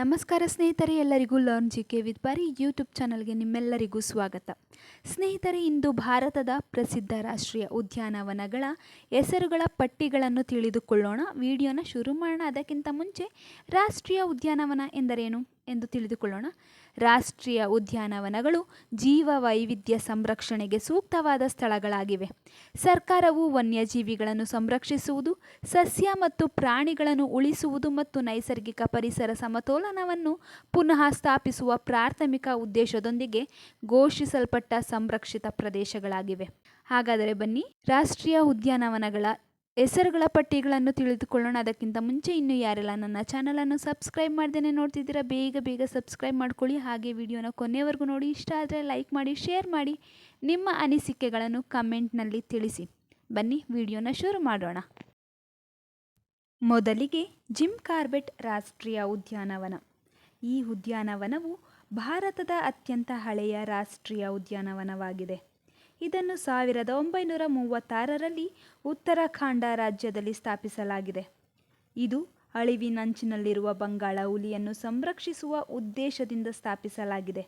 ನಮಸ್ಕಾರ ಸ್ನೇಹಿತರೆ, ಎಲ್ಲರಿಗೂ ಲರ್ನ್ ಜಿ ಕೆ ವಿತ್ ಬಾರಿ ಯೂಟ್ಯೂಬ್ ಚಾನಲ್ಗೆ ನಿಮ್ಮೆಲ್ಲರಿಗೂ ಸ್ವಾಗತ. ಸ್ನೇಹಿತರೆ, ಇಂದು ಭಾರತದ ಪ್ರಸಿದ್ಧ ರಾಷ್ಟ್ರೀಯ ಉದ್ಯಾನವನಗಳ ಹೆಸರುಗಳ ಪಟ್ಟಿಗಳನ್ನು ತಿಳಿದುಕೊಳ್ಳೋಣ. ವಿಡಿಯೋನ ಶುರು ಮಾಡೋಣ. ಅದಕ್ಕಿಂತ ಮುಂಚೆ ರಾಷ್ಟ್ರೀಯ ಉದ್ಯಾನವನ ಎಂದರೇನು? ಎಂದು ತಿಳಿದುಕೊಳ್ಳೋಣ. ರಾಷ್ಟ್ರೀಯ ಉದ್ಯಾನವನಗಳು ಜೀವ ವೈವಿಧ್ಯ ಸಂರಕ್ಷಣೆಗೆ ಸೂಕ್ತವಾದ ಸ್ಥಳಗಳಾಗಿವೆ. ಸರ್ಕಾರವು ವನ್ಯಜೀವಿಗಳನ್ನು ಸಂರಕ್ಷಿಸುವುದು, ಸಸ್ಯ ಮತ್ತು ಪ್ರಾಣಿಗಳನ್ನು ಉಳಿಸುವುದು ಮತ್ತು ನೈಸರ್ಗಿಕ ಪರಿಸರ ಸಮತೋಲನವನ್ನು ಪುನಃ ಸ್ಥಾಪಿಸುವ ಪ್ರಾಥಮಿಕ ಉದ್ದೇಶದೊಂದಿಗೆ ಘೋಷಿಸಲ್ಪಟ್ಟ ಸಂರಕ್ಷಿತ ಪ್ರದೇಶಗಳಾಗಿವೆ. ಹಾಗಾದರೆ ಬನ್ನಿ, ರಾಷ್ಟ್ರೀಯ ಉದ್ಯಾನವನಗಳ ಹೆಸರುಗಳ ಪಟ್ಟಿಗಳನ್ನು ತಿಳಿದುಕೊಳ್ಳೋಣ. ಅದಕ್ಕಿಂತ ಮುಂಚೆ ಇನ್ನೂ ಯಾರೆಲ್ಲ ನನ್ನ ಚಾನಲನ್ನು ಸಬ್ಸ್ಕ್ರೈಬ್ ಮಾಡ್ದೇನೆ ನೋಡ್ತಿದ್ದೀರಾ, ಬೇಗ ಬೇಗ ಸಬ್ಸ್ಕ್ರೈಬ್ ಮಾಡ್ಕೊಳ್ಳಿ. ಹಾಗೆ ವಿಡಿಯೋನ ಕೊನೆವರೆಗೂ ನೋಡಿ. ಇಷ್ಟ ಆದರೆ ಲೈಕ್ ಮಾಡಿ ಶೇರ್ ಮಾಡಿ. ನಿಮ್ಮ ಅನಿಸಿಕೆಗಳನ್ನು ಕಮೆಂಟ್ನಲ್ಲಿ ತಿಳಿಸಿ. ಬನ್ನಿ, ವಿಡಿಯೋನ ಶುರು ಮಾಡೋಣ. ಮೊದಲಿಗೆ ಜಿಮ್ ಕಾರ್ಬೆಟ್ ರಾಷ್ಟ್ರೀಯ ಉದ್ಯಾನವನ. ಈ ಉದ್ಯಾನವನವು ಭಾರತದ ಅತ್ಯಂತ ಹಳೆಯ ರಾಷ್ಟ್ರೀಯ ಉದ್ಯಾನವನವಾಗಿದೆ. ಇದನ್ನು ಸಾವಿರದ ಒಂಬೈನೂರ ಮೂವತ್ತಾರರಲ್ಲಿ ಉತ್ತರಾಖಂಡ ರಾಜ್ಯದಲ್ಲಿ ಸ್ಥಾಪಿಸಲಾಗಿದೆ. ಇದು ಅಳಿವಿನಂಚಿನಲ್ಲಿರುವ ಬಂಗಾಳ ಹುಲಿಯನ್ನು ಸಂರಕ್ಷಿಸುವ ಉದ್ದೇಶದಿಂದ ಸ್ಥಾಪಿಸಲಾಗಿದೆ.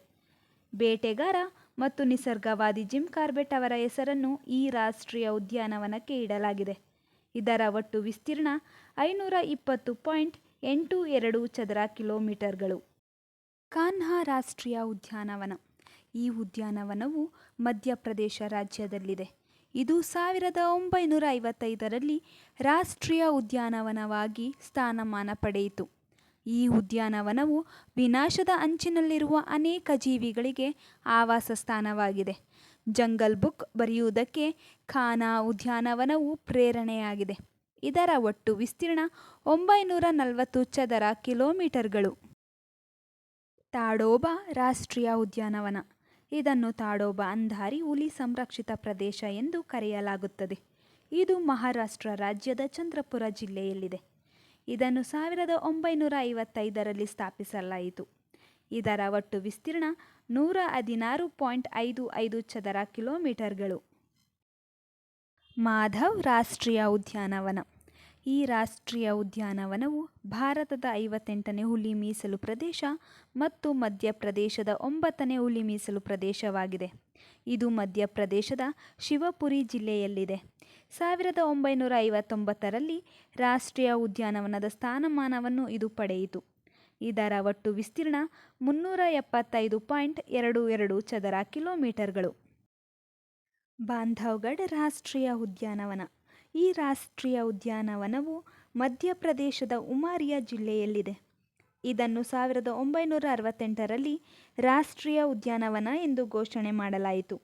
ಬೇಟೆಗಾರ ಮತ್ತು ನಿಸರ್ಗವಾದಿ ಜಿಮ್ ಕಾರ್ಬೆಟ್ ಅವರ ಹೆಸರನ್ನು ಈ ರಾಷ್ಟ್ರೀಯ ಉದ್ಯಾನವನಕ್ಕೆ ಇಡಲಾಗಿದೆ. ಇದರ ಒಟ್ಟು ವಿಸ್ತೀರ್ಣ ಐನೂರ ಇಪ್ಪತ್ತು ಪಾಯಿಂಟ್ ಎಂಟು ಎರಡು ಚದರ ಕಿಲೋಮೀಟರ್ಗಳು. ಕಾನ್ಹಾ ರಾಷ್ಟ್ರೀಯ ಉದ್ಯಾನವನ ಈ ಉದ್ಯಾನವನವು ಮಧ್ಯಪ್ರದೇಶ ರಾಜ್ಯದಲ್ಲಿದೆ. ಇದು ಸಾವಿರದ ಒಂಬೈನೂರ ಐವತ್ತೈದರಲ್ಲಿ ರಾಷ್ಟ್ರೀಯ ಉದ್ಯಾನವನವಾಗಿ ಸ್ಥಾನಮಾನ ಪಡೆಯಿತು. ಈ ಉದ್ಯಾನವನವು ವಿನಾಶದ ಅಂಚಿನಲ್ಲಿರುವ ಅನೇಕ ಜೀವಿಗಳಿಗೆ ಆವಾಸ ಸ್ಥಾನವಾಗಿದೆ. ಜಂಗಲ್ ಬುಕ್ ಬರೆಯುವುದಕ್ಕೆ ಖಾನಾ ಉದ್ಯಾನವನವು ಪ್ರೇರಣೆಯಾಗಿದೆ. ಇದರ ಒಟ್ಟು ವಿಸ್ತೀರ್ಣ ಒಂಬೈನೂರ ನಲವತ್ತು ಚದರ ಕಿಲೋಮೀಟರ್ಗಳು. ತಾಡೋಬಾ ರಾಷ್ಟ್ರೀಯ ಉದ್ಯಾನವನ. ಇದನ್ನು ತಾಡೋಬ ಅಂಧಾರಿ ಹುಲಿ ಸಂರಕ್ಷಿತ ಪ್ರದೇಶ ಎಂದು ಕರೆಯಲಾಗುತ್ತದೆ. ಇದು ಮಹಾರಾಷ್ಟ್ರ ರಾಜ್ಯದ ಚಂದ್ರಪುರ ಜಿಲ್ಲೆಯಲ್ಲಿದೆ. ಇದನ್ನು ಸಾವಿರದ ಒಂಬೈನೂರ ಐವತ್ತೈದರಲ್ಲಿ ಸ್ಥಾಪಿಸಲಾಯಿತು. ಇದರ ಒಟ್ಟು ವಿಸ್ತೀರ್ಣ ನೂರ ಹದಿನಾರು ಪಾಯಿಂಟ್ ಐದು ಐದು ಚದರ ಕಿಲೋಮೀಟರ್ಗಳು. ಮಾಧವ್ ರಾಷ್ಟ್ರೀಯ ಉದ್ಯಾನವನ. ಈ ರಾಷ್ಟ್ರೀಯ ಉದ್ಯಾನವನವು ಭಾರತದ ಐವತ್ತೆಂಟನೇ ಹುಲಿ ಮೀಸಲು ಪ್ರದೇಶ ಮತ್ತು ಮಧ್ಯಪ್ರದೇಶದ ಒಂಬತ್ತನೇ ಹುಲಿ ಮೀಸಲು ಪ್ರದೇಶವಾಗಿದೆ. ಇದು ಮಧ್ಯಪ್ರದೇಶದ ಶಿವಪುರಿ ಜಿಲ್ಲೆಯಲ್ಲಿದೆ. ಸಾವಿರದ ಒಂಬೈನೂರ ಐವತ್ತೊಂಬತ್ತರಲ್ಲಿ ರಾಷ್ಟ್ರೀಯ ಉದ್ಯಾನವನದ ಸ್ಥಾನಮಾನವನ್ನು ಇದು ಪಡೆಯಿತು. ಇದರ ಒಟ್ಟು ವಿಸ್ತೀರ್ಣ ಮುನ್ನೂರ ಎಪ್ಪತ್ತೈದು ಪಾಯಿಂಟ್ ಎರಡು ಎರಡು ಚದರ ಕಿಲೋಮೀಟರ್ಗಳು. ಬಾಂಧವ್ಗಢ್ ರಾಷ್ಟ್ರೀಯ ಉದ್ಯಾನವನ. ಈ ರಾಷ್ಟ್ರೀಯ ಉದ್ಯಾನವನವು ಮಧ್ಯಪ್ರದೇಶದ ಉಮಾರಿಯಾ ಜಿಲ್ಲೆಯಲ್ಲಿದೆ. ಇದನ್ನು ಸಾವಿರದ ಒಂಬೈನೂರ ಅರವತ್ತೆಂಟರಲ್ಲಿ ರಾಷ್ಟ್ರೀಯ ಉದ್ಯಾನವನ ಎಂದು ಘೋಷಣೆ ಮಾಡಲಾಯಿತು.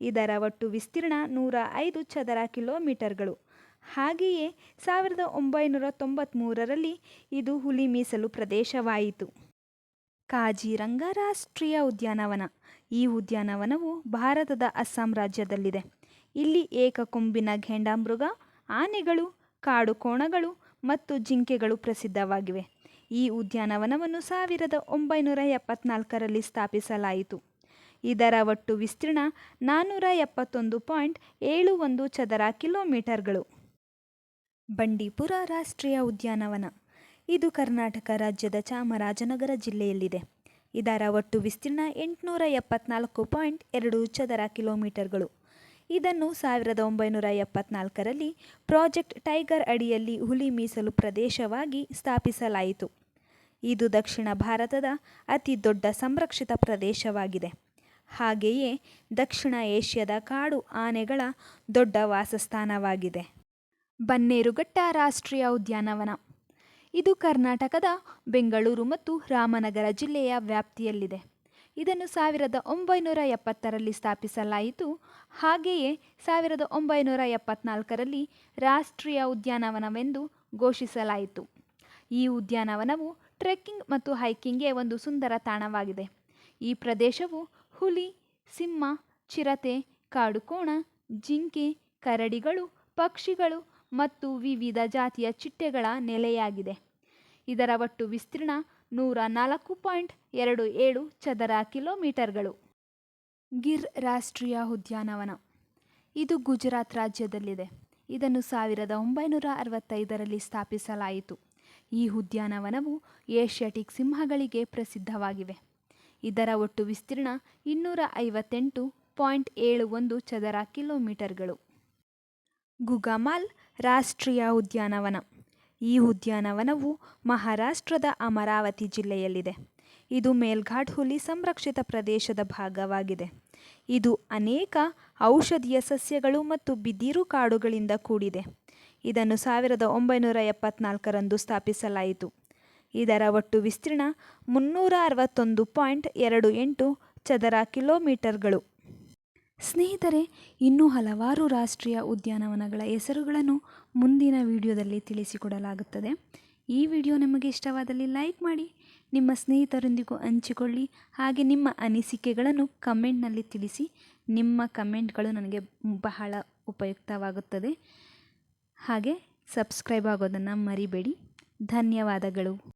ಇದರ ಒಟ್ಟು ವಿಸ್ತೀರ್ಣ ನೂರ ಐದು ಚದರ ಕಿಲೋಮೀಟರ್ಗಳು. ಹಾಗೆಯೇ ಸಾವಿರದ ಒಂಬೈನೂರ ತೊಂಬತ್ತ್ಮೂರರಲ್ಲಿ ಇದು ಹುಲಿ ಮೀಸಲು ಪ್ರದೇಶವಾಯಿತು. ಕಾಜಿರಂಗ ರಾಷ್ಟ್ರೀಯ ಉದ್ಯಾನವನ. ಈ ಉದ್ಯಾನವನವು ಭಾರತದ ಅಸ್ಸಾಂ ರಾಜ್ಯದಲ್ಲಿದೆ. ಇಲ್ಲಿ ಏಕಕೊಂಬಿನ ಘೇಂಡಾಮೃಗ ಆನೆಗಳು ಕಾಡು ಕೋಣಗಳು ಮತ್ತು ಜಿಂಕೆಗಳು ಪ್ರಸಿದ್ಧವಾಗಿವೆ. ಈ ಉದ್ಯಾನವನವನ್ನು ಸಾವಿರದ ಒಂಬೈನೂರ ಎಪ್ಪತ್ನಾಲ್ಕರಲ್ಲಿ ಸ್ಥಾಪಿಸಲಾಯಿತು. ಇದರ ಒಟ್ಟು ವಿಸ್ತೀರ್ಣ ನಾನ್ನೂರ ಎಪ್ಪತ್ತೊಂದು ಪಾಯಿಂಟ್ ಏಳು ಒಂದು ಚದರ ಕಿಲೋಮೀಟರ್ಗಳು. ಬಂಡೀಪುರ ರಾಷ್ಟ್ರೀಯ ಉದ್ಯಾನವನ. ಇದು ಕರ್ನಾಟಕ ರಾಜ್ಯದ ಚಾಮರಾಜನಗರ ಜಿಲ್ಲೆಯಲ್ಲಿದೆ. ಇದರ ಒಟ್ಟು ವಿಸ್ತೀರ್ಣ ಎಂಟುನೂರ ಎಪ್ಪತ್ನಾಲ್ಕು ಪಾಯಿಂಟ್ ಎರಡು ಚದರ ಕಿಲೋಮೀಟರ್ಗಳು. ಇದನ್ನು ಸಾವಿರದ ಒಂಬೈನೂರ ಎಪ್ಪತ್ನಾಲ್ಕರಲ್ಲಿ ಪ್ರಾಜೆಕ್ಟ್ ಟೈಗರ್ ಅಡಿಯಲ್ಲಿ ಹುಲಿ ಮೀಸಲು ಪ್ರದೇಶವಾಗಿ ಸ್ಥಾಪಿಸಲಾಯಿತು. ಇದು ದಕ್ಷಿಣ ಭಾರತದ ಅತಿ ದೊಡ್ಡ ಸಂರಕ್ಷಿತ ಪ್ರದೇಶವಾಗಿದೆ. ಹಾಗೆಯೇ ದಕ್ಷಿಣ ಏಷ್ಯಾದ ಕಾಡು ಆನೆಗಳ ದೊಡ್ಡ ವಾಸಸ್ಥಾನವಾಗಿದೆ. ಬನ್ನೇರುಘಟ್ಟ ರಾಷ್ಟ್ರೀಯ ಉದ್ಯಾನವನ. ಇದು ಕರ್ನಾಟಕದ ಬೆಂಗಳೂರು ಮತ್ತು ರಾಮನಗರ ಜಿಲ್ಲೆಯ ವ್ಯಾಪ್ತಿಯಲ್ಲಿದೆ. ಇದನ್ನು ಸಾವಿರದ ಒಂಬೈನೂರ ಎಪ್ಪತ್ತರಲ್ಲಿ ಸ್ಥಾಪಿಸಲಾಯಿತು. ಹಾಗೆಯೇ ಸಾವಿರದ ಒಂಬೈನೂರ ಎಪ್ಪತ್ನಾಲ್ಕರಲ್ಲಿ ರಾಷ್ಟ್ರೀಯ ಉದ್ಯಾನವನವೆಂದು ಘೋಷಿಸಲಾಯಿತು. ಈ ಉದ್ಯಾನವನವು ಟ್ರೆಕ್ಕಿಂಗ್ ಮತ್ತು ಹೈಕಿಂಗ್ಗೆ ಒಂದು ಸುಂದರ ತಾಣವಾಗಿದೆ. ಈ ಪ್ರದೇಶವು ಹುಲಿ, ಸಿಂಹ, ಚಿರತೆ, ಕಾಡುಕೋಣ, ಜಿಂಕೆ, ಕರಡಿಗಳು, ಪಕ್ಷಿಗಳು ಮತ್ತು ವಿವಿಧ ಜಾತಿಯ ಚಿಟ್ಟೆಗಳ ನೆಲೆಯಾಗಿದೆ. ಇದರ ಒಟ್ಟು ವಿಸ್ತೀರ್ಣ ನೂರ ನಾಲ್ಕು ಪಾಯಿಂಟ್ ಎರಡು ಏಳು ಚದರ ಕಿಲೋಮೀಟರ್ಗಳು. ಗಿರ್ ರಾಷ್ಟ್ರೀಯ ಉದ್ಯಾನವನ. ಇದು ಗುಜರಾತ್ ರಾಜ್ಯದಲ್ಲಿದೆ. ಇದನ್ನು ಸಾವಿರದ ಒಂಬೈನೂರ ಅರವತ್ತೈದರಲ್ಲಿ ಸ್ಥಾಪಿಸಲಾಯಿತು. ಈ ಉದ್ಯಾನವನವು ಏಷ್ಯಾಟಿಕ್ ಸಿಂಹಗಳಿಗೆ ಪ್ರಸಿದ್ಧವಾಗಿವೆ. ಇದರ ಒಟ್ಟು ವಿಸ್ತೀರ್ಣ ಇನ್ನೂರ ಐವತ್ತೆಂಟು ಪಾಯಿಂಟ್ ಏಳು ಒಂದು ಚದರ ಕಿಲೋಮೀಟರ್ಗಳು. ಗುಗಮಾಲ್ ರಾಷ್ಟ್ರೀಯ ಉದ್ಯಾನವನ. ಈ ಉದ್ಯಾನವನವು ಮಹಾರಾಷ್ಟ್ರದ ಅಮರಾವತಿ ಜಿಲ್ಲೆಯಲ್ಲಿದೆ. ಇದು ಮೇಲ್ಘಾಟ್ ಹುಲಿ ಸಂರಕ್ಷಿತ ಪ್ರದೇಶದ ಭಾಗವಾಗಿದೆ. ಇದು ಅನೇಕ ಔಷಧೀಯ ಸಸ್ಯಗಳು ಮತ್ತು ಬಿದಿರು ಕಾಡುಗಳಿಂದ ಕೂಡಿದೆ. ಇದನ್ನು ಸಾವಿರದ ಒಂಬೈನೂರ ಎಪ್ಪತ್ನಾಲ್ಕರಂದು ಸ್ಥಾಪಿಸಲಾಯಿತು. ಇದರ ಒಟ್ಟು ವಿಸ್ತೀರ್ಣ ಮುನ್ನೂರ ಅರವತ್ತೊಂದು ಪಾಯಿಂಟ್ ಎರಡು ಎಂಟು ಚದರ ಕಿಲೋಮೀಟರ್ಗಳು. ಸ್ನೇಹಿತರೆ, ಇನ್ನೂ ಹಲವಾರು ರಾಷ್ಟ್ರೀಯ ಉದ್ಯಾನವನಗಳ ಹೆಸರುಗಳನ್ನು ಮುಂದಿನ ವಿಡಿಯೋದಲ್ಲಿ ತಿಳಿಸಿಕೊಡಲಾಗುತ್ತದೆ. ಈ ವಿಡಿಯೋ ನಿಮಗೆ ಇಷ್ಟವಾದಲ್ಲಿ ಲೈಕ್ ಮಾಡಿ, ನಿಮ್ಮ ಸ್ನೇಹಿತರೊಂದಿಗೂ ಹಂಚಿಕೊಳ್ಳಿ, ಹಾಗೆ ನಿಮ್ಮ ಅನಿಸಿಕೆಗಳನ್ನು ಕಮೆಂಟ್ನಲ್ಲಿ ತಿಳಿಸಿ. ನಿಮ್ಮ ಕಮೆಂಟ್ಗಳು ನನಗೆ ಬಹಳ ಉಪಯುಕ್ತವಾಗುತ್ತದೆ. ಹಾಗೆ ಸಬ್ಸ್ಕ್ರೈಬ್ ಆಗೋದನ್ನು ಮರಿಬೇಡಿ. ಧನ್ಯವಾದಗಳು.